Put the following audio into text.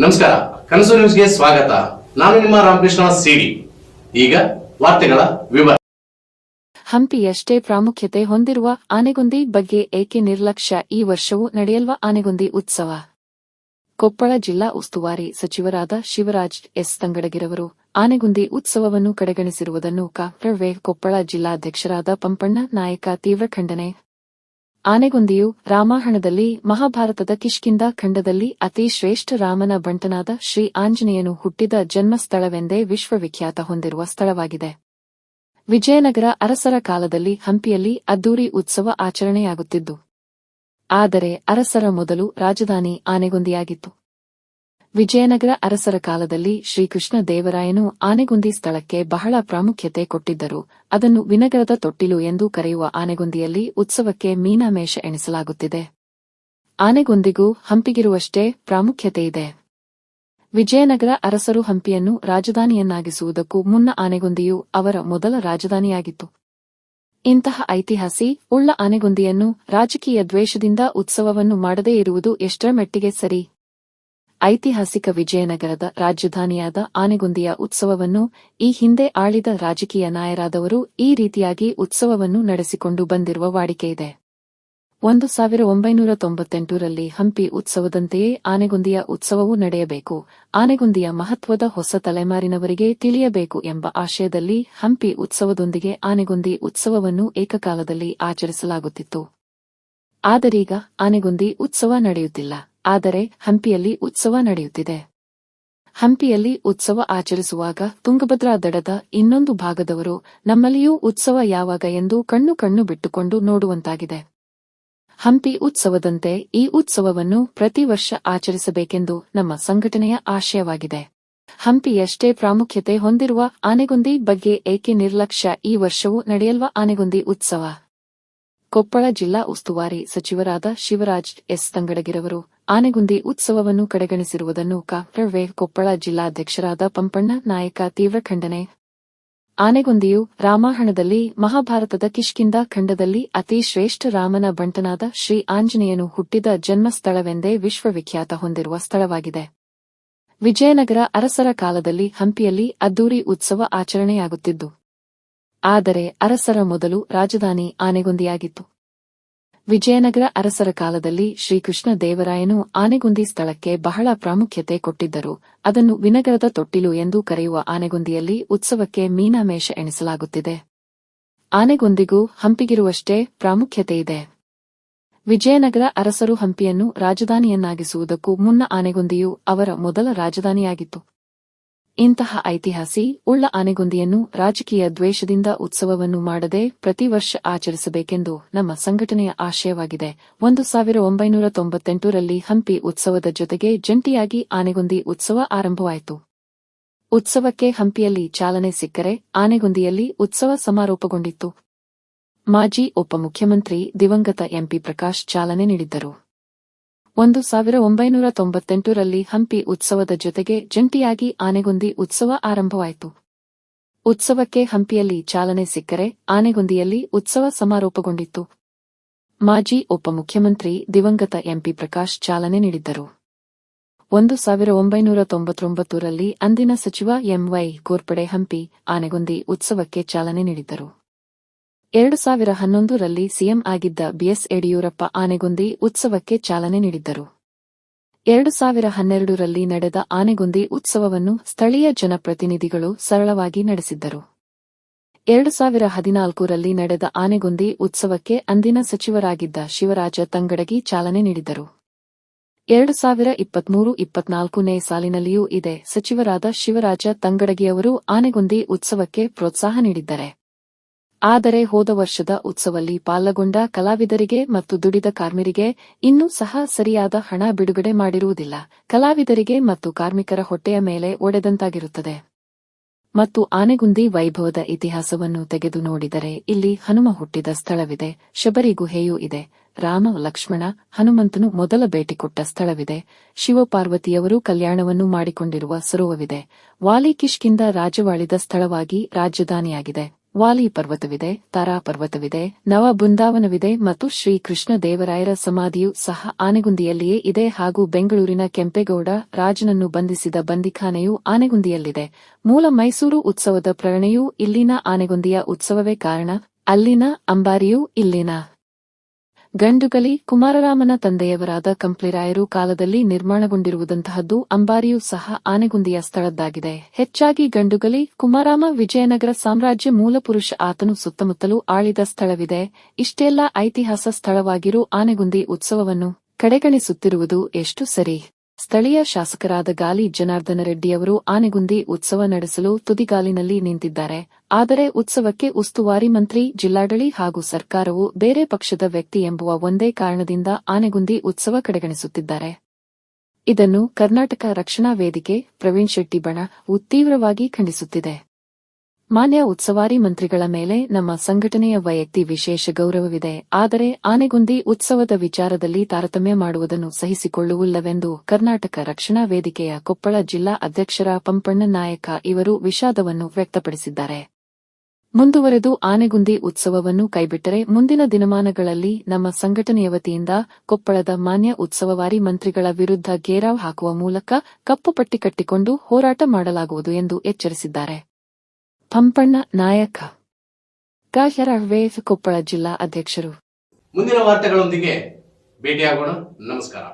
ನಮಸ್ಕಾರ, ಕನಸು ನ್ಯೂಸ್ಗೆ ಸ್ವಾಗತ. ನಾನು ನಿಮ್ಮ ರಾಮಕೃಷ್ಣ ಸಿಡಿ. ಈಗ ವಾರ್ತೆಗಳ ವಿವರ. ಹಂಪಿಯಷ್ಟೇ ಪ್ರಾಮುಖ್ಯತೆ ಹೊಂದಿರುವ ಆನೆಗುಂದಿ ಬಗ್ಗೆ ಏಕೆ ನಿರ್ಲಕ್ಷ್ಯ ಈ ವರ್ಷವೂ ನಡೆಯಲ್ವ ಆನೆಗುಂದಿ ಉತ್ಸವ? ಕೊಪ್ಪಳ ಜಿಲ್ಲಾ ಉಸ್ತುವಾರಿ ಸಚಿವರಾದ ಶಿವರಾಜ್ ಎಸ್. ತಂಗಡಗಿರವರು ಆನೆಗುಂದಿ ಉತ್ಸವವನ್ನು ಕಡೆಗಣಿಸಿರುವುದನ್ನು ಕಾಫ್ರವೇ ಕೊಪ್ಪಳ ಜಿಲ್ಲಾಧ್ಯಕ್ಷರಾದ ಪಂಪಣ್ಣ ನಾಯಕ ತೀವ್ರ ಖಂಡನೆ ಆನೆಗೊಂದಿಯು ರಾಮಾಯಣದಲ್ಲಿ ಮಹಾಭಾರತದ ಕಿಷ್ಕಿಂದ ಖಂಡದಲ್ಲಿ ಅತಿ ಶ್ರೇಷ್ಠ ರಾಮನ ಬಂಟನಾದ ಶ್ರೀ ಆಂಜನೇಯನು ಹುಟ್ಟಿದ ಜನ್ಮಸ್ಥಳವೆಂದೇ ವಿಶ್ವವಿಖ್ಯಾತ ಹೊಂದಿರುವ ಸ್ಥಳವಾಗಿದೆ. ವಿಜಯನಗರ ಅರಸರ ಕಾಲದಲ್ಲಿ ಹಂಪಿಯಲ್ಲಿ ಅದ್ದೂರಿ ಉತ್ಸವ ಆಚರಣೆಯಾಗುತ್ತಿದ್ದು. ಆದರೆ ಅರಸರ ಮೊದಲು ರಾಜಧಾನಿ ಆನೆಗೊಂದಿಯಾಗಿತ್ತು. ವಿಜಯನಗರ ಅರಸರ ಕಾಲದಲ್ಲಿ ಶ್ರೀಕೃಷ್ಣ ದೇವರಾಯನು ಆನೆಗುಂದಿ ಸ್ಥಳಕ್ಕೆ ಬಹಳ ಪ್ರಾಮುಖ್ಯತೆ ಕೊಟ್ಟಿದ್ದರು. ಅದನ್ನು ವಿನಗರದ ತೊಟ್ಟಿಲು ಎಂದು ಕರೆಯುವ ಆನೆಗುಂದಿಯಲ್ಲಿ ಉತ್ಸವಕ್ಕೆ ಮೀನಾಮೇಷ ಎಣಿಸಲಾಗುತ್ತಿದೆ. ಆನೆಗುಂದಿಗೂ ಹಂಪಿಗಿರುವಷ್ಟೇ ಪ್ರಾಮುಖ್ಯತೆ ಇದೆ. ವಿಜಯನಗರ ಅರಸರು ಹಂಪಿಯನ್ನು ರಾಜಧಾನಿಯನ್ನಾಗಿಸುವುದಕ್ಕೂ ಮುನ್ನ ಆನೆಗುಂದಿಯು ಅವರ ಮೊದಲ ರಾಜಧಾನಿಯಾಗಿತ್ತು. ಇಂತಹ ಐತಿಹಾಸಿ, ಉಳ್ಳ ಆನೆಗುಂದಿಯನ್ನು ರಾಜಕೀಯ ದ್ವೇಷದಿಂದ ಉತ್ಸವವನ್ನು ಮಾಡದೇ ಇರುವುದು ಎಷ್ಟರ ಮಟ್ಟಿಗೆ ಸರಿ? ಐತಿಹಾಸಿಕ ವಿಜಯನಗರದ ರಾಜಧಾನಿಯಾದ ಆನೆಗುಂದಿಯ ಉತ್ಸವವನ್ನು ಈ ಹಿಂದೆ ಆಳಿದ ರಾಜಕೀಯ ನಾಯರಾದವರು ಈ ರೀತಿಯಾಗಿ ಉತ್ಸವವನ್ನು ನಡೆಸಿಕೊಂಡು ಬಂದಿರುವ ವಾಡಿಕೆಯಿದೆ ಒಂದು ಸಾವಿರ ಒಂಬೈನೂರ ತೊಂಬತ್ತೆಂಟರಲ್ಲಿ ಹಂಪಿ ಉತ್ಸವದಂತೆಯೇ ಆನೆಗುಂದಿಯ ಉತ್ಸವವೂ ನಡೆಯಬೇಕು. ಆನೆಗುಂದಿಯ ಮಹತ್ವದ ಹೊಸ ತಲೆಮಾರಿನವರಿಗೆ ತಿಳಿಯಬೇಕು ಎಂಬ ಆಶಯದಲ್ಲಿ ಹಂಪಿ ಉತ್ಸವದೊಂದಿಗೆ ಆನೆಗುಂದಿ ಉತ್ಸವವನ್ನು ಏಕಕಾಲದಲ್ಲಿ ಆಚರಿಸಲಾಗುತ್ತಿತ್ತು. ಆದರೀಗ ಆನೆಗುಂದಿ ಉತ್ಸವ ನಡೆಯುತ್ತಿಲ್ಲ. ಆದರೆ ಹಂಪಿಯಲ್ಲಿ ಉತ್ಸವ ನಡೆಯುತ್ತಿದೆ. ಹಂಪಿಯಲ್ಲಿ ಉತ್ಸವ ಆಚರಿಸುವಾಗ ತುಂಗಭದ್ರಾ ದಡದ ಇನ್ನೊಂದು ಭಾಗದವರು ನಮ್ಮಲ್ಲಿಯೂ ಉತ್ಸವ ಯಾವಾಗ ಎಂದು ಕಣ್ಣು ಕಣ್ಣು ಬಿಟ್ಟುಕೊಂಡು ನೋಡುವಂತಾಗಿದೆ. ಹಂಪಿ ಉತ್ಸವದಂತೆ ಈ ಉತ್ಸವವನ್ನು ಪ್ರತಿ ವರ್ಷ ಆಚರಿಸಬೇಕೆಂದು ನಮ್ಮ ಸಂಘಟನೆಯ ಆಶಯವಾಗಿದೆ. ಹಂಪಿಯಷ್ಟೇ ಪ್ರಾಮುಖ್ಯತೆ ಹೊಂದಿರುವ ಆನೆಗೊಂದಿ ಬಗ್ಗೆ ಏಕೆ ನಿರ್ಲಕ್ಷ್ಯ ಈ ವರ್ಷವೂ ನಡೆಯಲ್ವ ಆನೆಗೊಂದಿ ಉತ್ಸವ? ಕೊಪ್ಪಳ ಜಿಲ್ಲಾ ಉಸ್ತುವಾರಿ ಸಚಿವರಾದ ಶಿವರಾಜ್ ಎಸ್. ತಂಗಡಗಿರವರು ಆನೆಗುಂದಿ ಉತ್ಸವವನ್ನು ಕಡೆಗಣಿಸಿರುವುದನ್ನು ಕಾಫ್ರವೇ ಕೊಪ್ಪಳ ಜಿಲ್ಲಾಧ್ಯಕ್ಷರಾದ ಪಂಪಣ್ಣ ನಾಯಕ ತೀವ್ರ ಖಂಡನೆ. ಆನೆಗುಂದಿಯು ರಾಮಾಯಣದಲ್ಲಿ ಮಹಾಭಾರತದ ಕಿಷ್ಕಿಂದ ಖಂಡದಲ್ಲಿ ಅತಿ ಶ್ರೇಷ್ಠ ರಾಮನ ಬಂಟನಾದ ಶ್ರೀ ಆಂಜನೇಯನು ಹುಟ್ಟಿದ ಜನ್ಮಸ್ಥಳವೆಂದೇ ವಿಶ್ವವಿಖ್ಯಾತ ಹೊಂದಿರುವ ಸ್ಥಳವಾಗಿದೆ. ವಿಜಯನಗರ ಅರಸರ ಕಾಲದಲ್ಲಿ ಹಂಪಿಯಲ್ಲಿ ಅದ್ದೂರಿ ಉತ್ಸವ ಆಚರಣೆಯಾಗುತ್ತಿದ್ದು. ಆದರೆ ಅರಸರ ಮೊದಲು ರಾಜಧಾನಿ ಆನೆಗುಂದಿಯಾಗಿತ್ತು. ವಿಜಯನಗರ ಅರಸರ ಕಾಲದಲ್ಲಿ ಶ್ರೀಕೃಷ್ಣ ದೇವರಾಯನು ಆನೆಗುಂದಿ ಸ್ಥಳಕ್ಕೆ ಬಹಳ ಪ್ರಾಮುಖ್ಯತೆ ಕೊಟ್ಟಿದ್ದರು. ಅದನ್ನು ವಿನಗರದ ತೊಟ್ಟಿಲು ಎಂದು ಕರೆಯುವ ಆನೆಗುಂದಿಯಲ್ಲಿ ಉತ್ಸವಕ್ಕೆ ಮೀನಾಮೇಷ ಎಣಿಸಲಾಗುತ್ತಿದೆ. ಆನೆಗುಂದಿಗೂ ಹಂಪಿಗಿರುವಷ್ಟೇ ಪ್ರಾಮುಖ್ಯತೆ ಇದೆ. ವಿಜಯನಗರ ಅರಸರು ಹಂಪಿಯನ್ನು ರಾಜಧಾನಿಯನ್ನಾಗಿಸುವುದಕ್ಕೂ ಮುನ್ನ ಆನೆಗುಂದಿಯು ಅವರ ಮೊದಲ ರಾಜಧಾನಿಯಾಗಿತ್ತು. ಇಂತಹ ಐತಿಹಾಸಿ, ಉಳ್ಳ ಆನೆಗೊಂದಿಯನ್ನು ರಾಜಕೀಯ ದ್ವೇಷದಿಂದ ಉತ್ಸವವನ್ನು ಮಾಡದೆ ಪ್ರತಿ ವರ್ಷ ಆಚರಿಸಬೇಕೆಂದು ನಮ್ಮ ಸಂಘಟನೆಯ ಆಶಯವಾಗಿದೆ. ಒಂದು ಸಾವಿರ ಒಂಬೈನೂರ ತೊಂಬತ್ತೆಂಟರಲ್ಲಿ ಹಂಪಿ ಉತ್ಸವದ ಜೊತೆಗೆ ಜಂಟಿಯಾಗಿ ಆನೆಗೊಂದಿ ಉತ್ಸವ ಆರಂಭವಾಯಿತು. ಉತ್ಸವಕ್ಕೆ ಹಂಪಿಯಲ್ಲಿ ಚಾಲನೆ ಸಿಕ್ಕರೆ ಆನೆಗೊಂದಿಯಲ್ಲಿ ಉತ್ಸವ ಸಮಾರೋಪಗೊಂಡಿತ್ತು. ಮಾಜಿ ಉಪಮುಖ್ಯಮಂತ್ರಿ ದಿವಂಗತ ಎಂಪಿ ಪ್ರಕಾಶ್ ಚಾಲನೆ ನೀಡಿದ್ದರು. ಒಂದು ಸಾವಿರ ಒಂಬೈನೂರ ತೊಂಬತ್ತೆಂಟರಲ್ಲಿ ಹಂಪಿ ಉತ್ಸವದ ಜೊತೆಗೆ ಜಂಟಿಯಾಗಿ ಆನೆಗುಂದಿ ಉತ್ಸವ ಆರಂಭವಾಯಿತು. ಉತ್ಸವಕ್ಕೆ ಹಂಪಿಯಲ್ಲಿ ಚಾಲನೆ ಸಿಕ್ಕರೆ ಆನೆಗುಂದಿಯಲ್ಲಿ ಉತ್ಸವ ಸಮಾರೋಪಗೊಂಡಿತ್ತು. ಮಾಜಿ ಉಪಮುಖ್ಯಮಂತ್ರಿ ದಿವಂಗತ ಎಂಪಿ ಪ್ರಕಾಶ್ ಚಾಲನೆ ನೀಡಿದ್ದರು. ಒಂದು ಸಾವಿರ ಒಂಬೈನೂರ ತೊಂಬತ್ತೊಂಬತ್ತರಲ್ಲಿ ಅಂದಿನ ಸಚಿವ ಎಂವೈ ಗೋರ್ಪಡೆ ಹಂಪಿ ಆನೆಗುಂದಿ ಉತ್ಸವಕ್ಕೆ ಚಾಲನೆ ನೀಡಿದ್ದರು. ಎರಡು ಸಾವಿರ ಹನ್ನೊಂದರಲ್ಲಿ ಸಿಎಂ ಆಗಿದ್ದ ಬಿಎಸ್ ಯಡಿಯೂರಪ್ಪ ಆನೆಗೊಂದಿ ಉತ್ಸವಕ್ಕೆ ಚಾಲನೆ ನೀಡಿದ್ದರು. ಎರಡು ಸಾವಿರ ಹನ್ನೆರಡರಲ್ಲಿ ನಡೆದ ಆನೆಗೊಂದಿ ಉತ್ಸವವನ್ನು ಸ್ಥಳೀಯ ಜನಪ್ರತಿನಿಧಿಗಳು ಸರಳವಾಗಿ ನಡೆಸಿದ್ದರು. ಎರಡು ಸಾವಿರ ಹದಿನಾಲ್ಕರಲ್ಲಿ ನಡೆದ ಆನೆಗೊಂದಿ ಉತ್ಸವಕ್ಕೆ ಅಂದಿನ ಸಚಿವರಾಗಿದ್ದ ಶಿವರಾಜ ತಂಗಡಗಿ ಚಾಲನೆ ನೀಡಿದ್ದರು. ಎರಡು ಸಾವಿರ ಇಪ್ಪತ್ಮೂರು ಇಪ್ಪತ್ನಾಲ್ಕನೇ ಸಾಲಿನಲ್ಲಿಯೂ ಇದೆ, ಸಚಿವರಾದ ಶಿವರಾಜ ತಂಗಡಗಿಯವರು ಆನೆಗೊಂದಿ ಉತ್ಸವಕ್ಕೆ ಪ್ರೋತ್ಸಾಹ ನೀಡಿದ್ದಾರೆ. ಆದರೆ ಹೋದ ವರ್ಷದ ಉತ್ಸವಲ್ಲಿ ಪಾಲ್ಗೊಂಡ ಕಲಾವಿದರಿಗೆ ಮತ್ತು ದುಡಿದ ಕಾರ್ಮಿಕರಿಗೆ ಇನ್ನೂ ಸಹ ಸರಿಯಾದ ಹಣ ಬಿಡುಗಡೆ ಮಾಡಿರುವುದಿಲ್ಲ. ಕಲಾವಿದರಿಗೆ ಮತ್ತು ಕಾರ್ಮಿಕರ ಹೊಟ್ಟೆಯ ಮೇಲೆ ಒಡೆದಂತಾಗಿರುತ್ತದೆ. ಮತ್ತು ಆನೆಗುಂದಿ ವೈಭವದ ಇತಿಹಾಸವನ್ನು ತೆಗೆದು ನೋಡಿದರೆ ಇಲ್ಲಿ ಹನುಮ ಹುಟ್ಟಿದ ಸ್ಥಳವಿದೆ ಶಬರಿ ಗುಹೆಯೂ ಇದೆ. ರಾಮ, ಲಕ್ಷ್ಮಣ, ಹನುಮಂತನು ಮೊದಲ ಭೇಟಿ ಕೊಟ್ಟ ಸ್ಥಳವಿದೆ. ಶಿವಪಾರ್ವತಿಯವರು ಕಲ್ಯಾಣವನ್ನು ಮಾಡಿಕೊಂಡಿರುವ ಸರೋವವಿದೆ ವಾಲಿಕಿಷ್ಕಿಂದ ರಾಜವಾಳಿದ ಸ್ಥಳವಾಗಿ ರಾಜಧಾನಿಯಾಗಿದೆ. ವಾಲಿ ಪರ್ವತವಿದೆ, ತಾರಾ ಪರ್ವತವಿದೆ, ನವ ಬೃಂದಾವನವಿದೆ ಮತ್ತು ಶ್ರೀ ಕೃಷ್ಣ ದೇವರಾಯರ ಸಮಾಧಿಯು ಸಹ ಆನೆಗುಂದಿಯಲ್ಲಿಯೇ ಇದೆ ಹಾಗೂ ಬೆಂಗಳೂರಿನ ಕೆಂಪೇಗೌಡ ರಾಜನನ್ನು ಬಂಧಿಸಿದ ಬಂದಿಖಾನೆಯು ಆನೆಗುಂದಿಯಲ್ಲಿದೆ. ಮೂಲ ಮೈಸೂರು ಉತ್ಸವದ ಪ್ರೇರಣೆಯೂ ಇಲ್ಲಿನ ಆನೆಗುಂದಿಯ ಉತ್ಸವವೇ ಕಾರಣ, ಅಲ್ಲಿನ ಅಂಬಾರಿಯೂ ಇಲ್ಲಿನ ಗಂಡುಗಲಿ ಕುಮಾರರಾಮನ ತಂದೆಯವರಾದ ಕಂಪ್ಲಿರಾಯರು ಕಾಲದಲ್ಲಿ ನಿರ್ಮಾಣಗೊಂಡಿರುವುದಂತಹದ್ದು ಅಂಬಾರಿಯೂ ಸಹ ಆನೆಗುಂದಿಯ ಸ್ಥಳದ್ದಾಗಿದೆ. ಹೆಚ್ಚಾಗಿ ಗಂಡುಗಲಿ ಕುಮಾರಾಮ ವಿಜಯನಗರ ಸಾಮ್ರಾಜ್ಯ ಮೂಲಪುರುಷ ಆತನು ಸುತ್ತಮುತ್ತಲೂ ಆಳಿದ ಸ್ಥಳವಿದೆ. ಇಷ್ಟೆಲ್ಲ ಐತಿಹಾಸ ಸ್ಥಳವಾಗಿರೂ ಆನೆಗುಂದಿ ಉತ್ಸವವನ್ನು ಕಡೆಗಣಿಸುತ್ತಿರುವುದು ಎಷ್ಟು ಸರಿ. ಸ್ಥಳೀಯ ಶಾಸಕರಾದ ಗಾಲಿ ಜನಾರ್ದನ ರೆಡ್ಡಿಯವರು ಆನೆಗುಂದಿ ಉತ್ಸವ ನಡೆಸಲು ತುದಿಗಾಲಿನಲ್ಲಿ ನಿಂತಿದ್ದಾರೆ. ಆದರೆ ಉತ್ಸವಕ್ಕೆ ಉಸ್ತುವಾರಿ ಮಂತ್ರಿ, ಜಿಲ್ಲಾಡಳಿ ಹಾಗೂ ಸರ್ಕಾರವು ಬೇರೆ ಪಕ್ಷದ ವ್ಯಕ್ತಿ ಎಂಬುವ ಒಂದೇ ಕಾರಣದಿಂದ ಆನೆಗುಂದಿ ಉತ್ಸವ ಕಡೆಗಣಿಸುತ್ತಿದ್ದಾರೆ. ಇದನ್ನು ಕರ್ನಾಟಕ ರಕ್ಷಣಾ ವೇದಿಕೆ, ಪ್ರವೀಣ್ ಶೆಟ್ಟಿ ಬಣ ತೀವ್ರವಾಗಿ ಖಂಡಿಸುತ್ತಿದೆ. ಮಾನ್ಯ ಉತ್ಸವಾರಿ ಮಂತ್ರಿಗಳ ಮೇಲೆ ನಮ್ಮ ಸಂಘಟನೆಯ ವೈಯಕ್ತಿ ವಿಶೇಷ ಗೌರವವಿದೆ. ಆದರೆ ಆನೆಗುಂದಿ ಉತ್ಸವದ ವಿಚಾರದಲ್ಲಿ ತಾರತಮ್ಯ ಮಾಡುವುದನ್ನು ಸಹಿಸಿಕೊಳ್ಳುವುಲ್ಲವೆಂದು ಕರ್ನಾಟಕ ರಕ್ಷಣಾ ವೇದಿಕೆಯ ಕೊಪ್ಪಳ ಜಿಲ್ಲಾ ಅಧ್ಯಕ್ಷರ ಪಂಪಣ್ಣ ನಾಯಕ ಇವರು ವಿಷಾದವನ್ನು ವ್ಯಕ್ತಪಡಿಸಿದ್ದಾರೆ. ಮುಂದುವರೆದು ಆನೆಗುಂದಿ ಉತ್ಸವವನ್ನು ಕೈಬಿಟ್ಟರೆ ಮುಂದಿನ ದಿನಮಾನಗಳಲ್ಲಿ ನಮ್ಮ ಸಂಘಟನೆಯ ವತಿಯಿಂದ ಕೊಪ್ಪಳದ ಮಾನ್ಯ ಉತ್ಸವವಾರಿ ಮಂತ್ರಿಗಳ ವಿರುದ್ಧ ಗೇರಾವ್ ಹಾಕುವ ಮೂಲಕ ಕಪ್ಪು ಪಟ್ಟಿ ಕಟ್ಟಿಕೊಂಡು ಹೋರಾಟ ಮಾಡಲಾಗುವುದು ಎಂದು ಎಚ್ಚರಿಸಿದ್ದಾರೆ. ಪಂಪಣ್ಣ ನಾಯಕ. ಗಾಹ್ಯರವೇಫ್ ಕೊಪ್ಪಳ ಜಿಲ್ಲಾ ಅಧ್ಯಕ್ಷರು. ಮುಂದಿನ ವಾರ್ತೆಗಳೊಂದಿಗೆ ಭೇಟಿಯಾಗೋಣ. ನಮಸ್ಕಾರ.